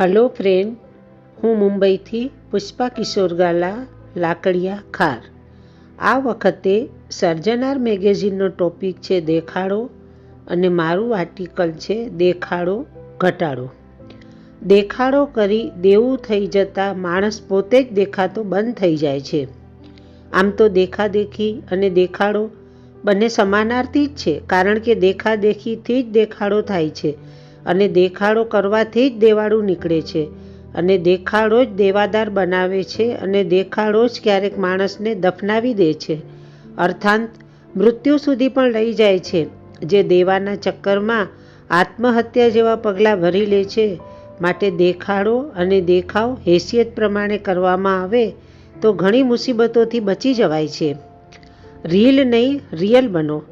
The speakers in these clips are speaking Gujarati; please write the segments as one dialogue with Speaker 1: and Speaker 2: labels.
Speaker 1: હલો ફ્રેન્ડ હું મુંબઈથી પુષ્પા કિશોર ગાલા, લાકડિયા, ખાર. આ વખતે સર્જનાર મેગેઝિનનો ટોપિક છે દેખાડો અને મારું આર્ટિકલ છે દેખાડો, ઘટાડો. દેખાડો કરી દેવું થઈ જતાં માણસ પોતે જ દેખાતો બંધ થઈ જાય છે. આમ તો દેખાદેખી અને દેખાડો બંને સમાનાર્થી જ છે, કારણ કે દેખાદેખીથી જ દેખાડો થાય છે. અને દેખાડો કરવાથી જ દેવાળું નીકળે છે. અને દેખાડો જ દેવાદાર બનાવે છે અને દેખાડો જ ક્યારેક માણસને દફનાવી દે છે. અર્થાંત, મૃત્યુ સુધી પણ લઈ જાય છે. જે દેવાના ચક્કરમાં આત્મહત્યા જેવા પગલાં ભરી લે છે, માટે દેખાડો અને દેખાવ હેસિયત પ્રમાણે કરવામાં આવે, તો ઘણી મુસીબતોથી બચી જવાય છે. રીલ નહીં, રિયલ બનો.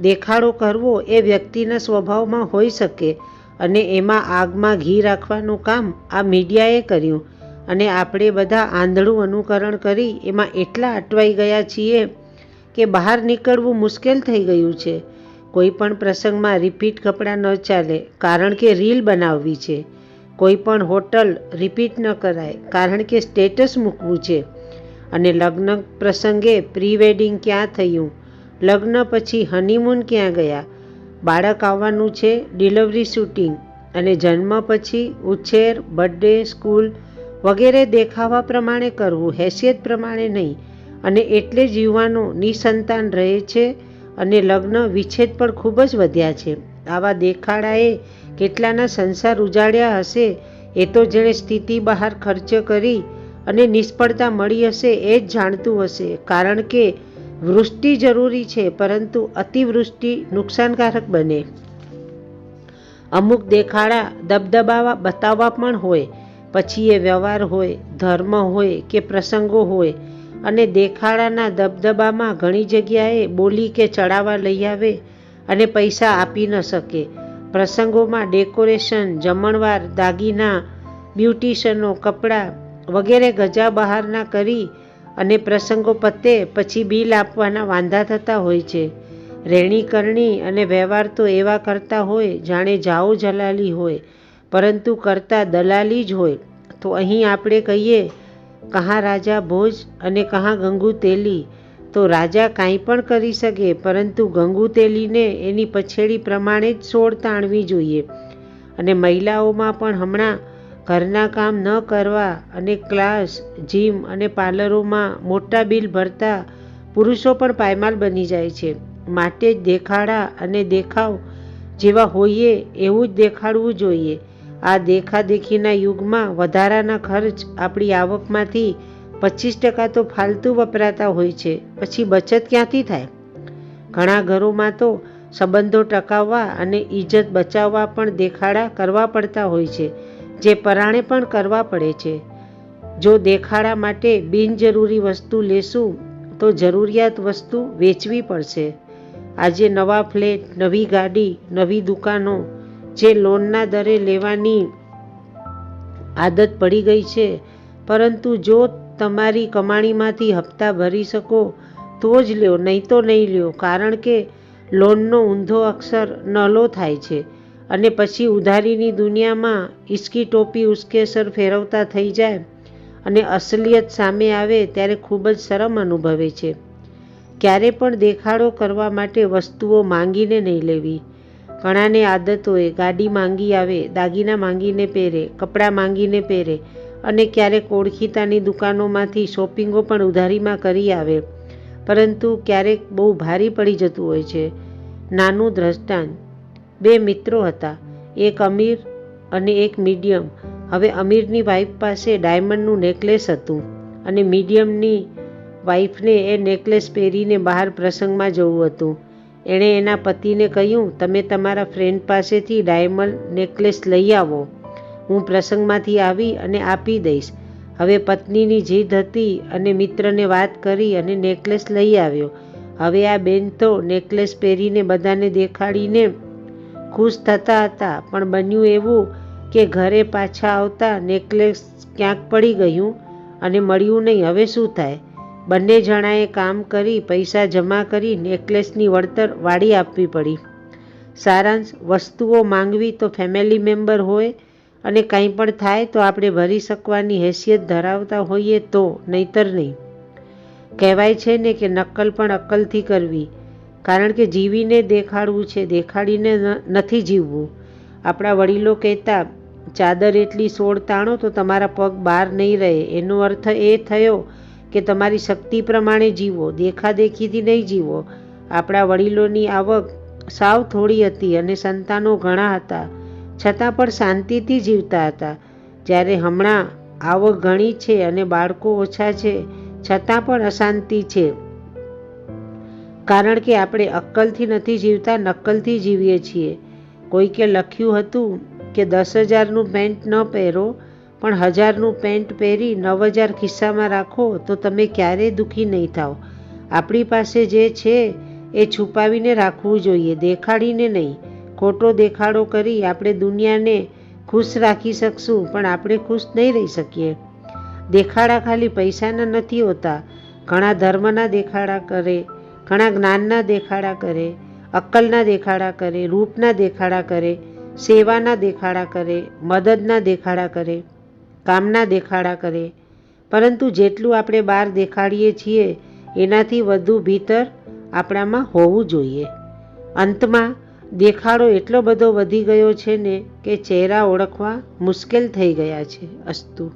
Speaker 1: દેખાડો કરવો એ વ્યક્તિના સ્વભાવમાં હોઈ શકે અને એમાં આગમાં ઘી રાખવાનું કામ આ મીડિયાએ કર્યું. અને આપણે બધા આંધળું અનુકરણ કરી એમાં એટલા અટવાઈ ગયા છીએ કે બહાર નીકળવું મુશ્કેલ થઈ ગયું છે. કોઈ પણ પ્રસંગમાં રિપીટ કપડાં ન ચાલે, કારણ કે રીલ બનાવવી છે. કોઈ પણ હોટલ રિપીટ ન કરાય, કારણ કે સ્ટેટસ મૂકવું છે. અને લગ્ન પ્રસંગે પ્રી વેડિંગ ક્યાં થયું? લગ્ન પછી હનીમૂન ક્યાં ગયા? બાળક આવવાનું છે ડિલિવરી શૂટિંગ અને જન્મ પછી ઉછેર, બર્થડે, સ્કૂલ વગેરે દેખાવા પ્રમાણે કરવું હેસિયત પ્રમાણે નહીં અને એટલે જ યુવાનો નિસંતાન રહે છે અને લગ્ન વિચ્છેદ પણ ખૂબ જ વધ્યા છે. આવા દેખાડાએ કેટલાના સંસાર ઉજાડ્યા હશે એ તો જેણે સ્થિતિ બહાર ખર્ચ કરી અને નિષ્ફળતા મળી હશે એ જ જાણતું હશે. કારણ કે વૃષ્ટિ જરૂરી છે, પરંતુ અતિવૃષ્ટિ નુકસાનકારક બને. અમુક દેખાડા દબદબાવા બતાવવા પણ હોય, પછી એ વ્યવહાર હોય, ધર્મ હોય કે પ્રસંગો હોય, અને દેખાડાના દબદબામાં ઘણી જગ્યાએ બોલી કે ચડાવવા લઈ આવે અને પૈસા આપી ન શકે. પ્રસંગોમાં ડેકોરેશન, જમણવાર દાગીના, બ્યુટિશનો કપડાં વગેરે ગજા બહારના કરી અને પ્રસંગો પતે પછી બિલ આપવાના વાંધા થતા હોય છે. રહેણી કરણી અને વ્યવહાર તો એવા કરતા હોય, જાણે જાઓ જલાલી હોય, પરંતુ કરતા દલાલી જ હોય. તો અહીં આપણે કહીએ, કહાં રાજા ભોજ અને કહાં ગંગુ તેલી. તો રાજા કાંઈ પણ કરી શકે, પરંતુ ગંગુ તેલીને એની પછેડી પ્રમાણે જ સોળ તાણવી જોઈએ. અને મહિલાઓમાં પણ હમણાં ઘરના કામ ન કરવા અને ક્લાસ, જીમ અને પાર્લરોમાં મોટા બિલ ભરતા પુરુષો પણ પાયમાલ બની જાય છે. માટે જ દેખાડા અને દેખાવ જેવા હોઈએ એવું જ દેખાડવું જોઈએ. આ દેખાદેખીના યુગમાં વધારાના ખર્ચ આપણી આવકમાંથી પચીસ ટકા તો ફાલતુ વપરાતા હોય છે. પછી બચત ક્યાંથી થાય? ઘણા ઘરોમાં તો સંબંધો ટકાવવા અને ઇજ્જત બચાવવા પણ દેખાડા કરવા પડતા હોય છે. જે પરાણે પણ કરવા પડે છે. જો દેખાડા માટે બિનજરૂરી વસ્તુ લેશું, તો જરૂરિયાત વસ્તુ વેચવી પડશે. આજે નવા ફ્લેટ, નવી ગાડી, નવી દુકાનો, જે લોનના દરે લેવાની આદત પડી ગઈ છે. પરંતુ જો તમારી કમાણીમાંથી હપ્તા ભરી શકો, તો જ લ્યો, નહીં તો નહીં લ્યો, કારણ કે લોનનો ઊંધો અક્ષર નલો થાય છે. અને પછી ઉધારીની દુનિયામાં ઇસકી ટોપી ઉશ્કેસર ફેરવતા થઈ જાય અને અસલિયત સામે આવે ત્યારે ખૂબ જ શરમ અનુભવે છે. ક્યારે પણ દેખાડો કરવા માટે વસ્તુઓ માંગીને નહીં લેવી. ઘણાને આદત હોય, ગાડી માંગી આવે, દાગીના માંગીને પહેરે, કપડાં માંગીને પહેરે અને ક્યારેક ઓળખીતાની દુકાનોમાંથી શોપિંગો પણ ઉધારીમાં કરી આવે. પરંતુ ક્યારેક બહુ ભારી પડી જતું હોય છે. નાનું દ્રષ્ટાંત. બે મિત્રો હતા, એક અમીર અને એક મીડિયમ. હવે અમીરની વાઈફ પાસે ડાયમંડનું નેકલેસ હતું અને મીડિયમની વાઈફને એ નેકલેસ પહેરીને બહાર પ્રસંગમાં જવું હતું. એણે એના પતિને કહ્યું, તમે તમારા ફ્રેન્ડ પાસેથી ડાયમંડ નેકલેસ લઈ આવો. હું પ્રસંગમાંથી આવી અને આપી દઈશ. હવે પત્નીની જીદ હતી અને મિત્રને વાત કરી અને નેકલેસ લઈ આવ્યો. હવે આ બેન તો નેકલેસ પહેરીને બધાને દેખાડીને ખુશ થતા હતા. પણ બન્યું એવું કે ઘરે પાછા આવતા નેકલેસ ક્યાંક પડી ગયું અને મળ્યું નહીં. હવે શું થાય? બંને જણાએ કામ કરી પૈસા જમા કરી નેકલેસની વળતર વાળી આપવી પડી. સારાંશ, વસ્તુઓ માંગવી તો ફેમિલી મેમ્બર હોય અને કંઈ પણ થાય તો આપણે ભરી શકવાની હેસિયત ધરાવતા હોઈએ તો, નહીતર નહીં. કહેવાય છે ને કે નકલ પણ અક્કલથી કરવી. કારણ કે જીવીને દેખાડવું છે, દેખાડીને નથી જીવવું. આપણા વડીલો કહેતા, ચાદર એટલી સોળ તાણો તો તમારા પગ બહાર નહીં રહે. એનો અર્થ એ થયો કે તમારી શક્તિ પ્રમાણે જીવો, દેખાદેખીથી નહીં જીવો. આપણા વડીલોની આવક સાવ થોડી હતી અને સંતાનો ઘણા હતા. છતાં પણ શાંતિથી જીવતા હતા. જ્યારે હમણાં આવક ઘણી છે અને બાળકો ઓછા છે, છતાં પણ અશાંતિ છે. કારણ કે આપણે અક્કલથી નથી જીવતા, નક્કલથી જીવીએ છીએ. કોઈકે લખ્યું હતું કે દસ હજારનું પેન્ટ ન પહેરો, પણ હજારનું પેન્ટ પહેરી નવ હજાર ખિસ્સામાં રાખો તો તમે ક્યારેય દુઃખી નહીં થાઓ. આપણી પાસે જે છે એ છુપાવીને રાખવું જોઈએ, દેખાડીને નહીં. ખોટો દેખાડો કરી આપણે દુનિયાને ખુશ રાખી શકશું, પણ આપણે ખુશ નહીં રહી શકીએ. દેખાડા ખાલી પૈસાના નથી હોતા. ઘણા ધર્મના દેખાડા કરે ઘણા જ્ઞાનના દેખાડા કરે, અક્કલના દેખાડા કરે, રૂપના દેખાડા કરે, સેવાના દેખાડા કરે, મદદના દેખાડા કરે, કામના દેખાડા કરે. પરંતુ જેટલું આપણે બહાર દેખાડીએ છીએ, એનાથી વધુ ભીતર આપણામાં હોવું જોઈએ. અંતમાં, દેખાડો એટલો બધો વધી ગયો છે ને કે ચહેરા ઓળખવા મુશ્કેલ થઈ ગયા છે અસ્તુ.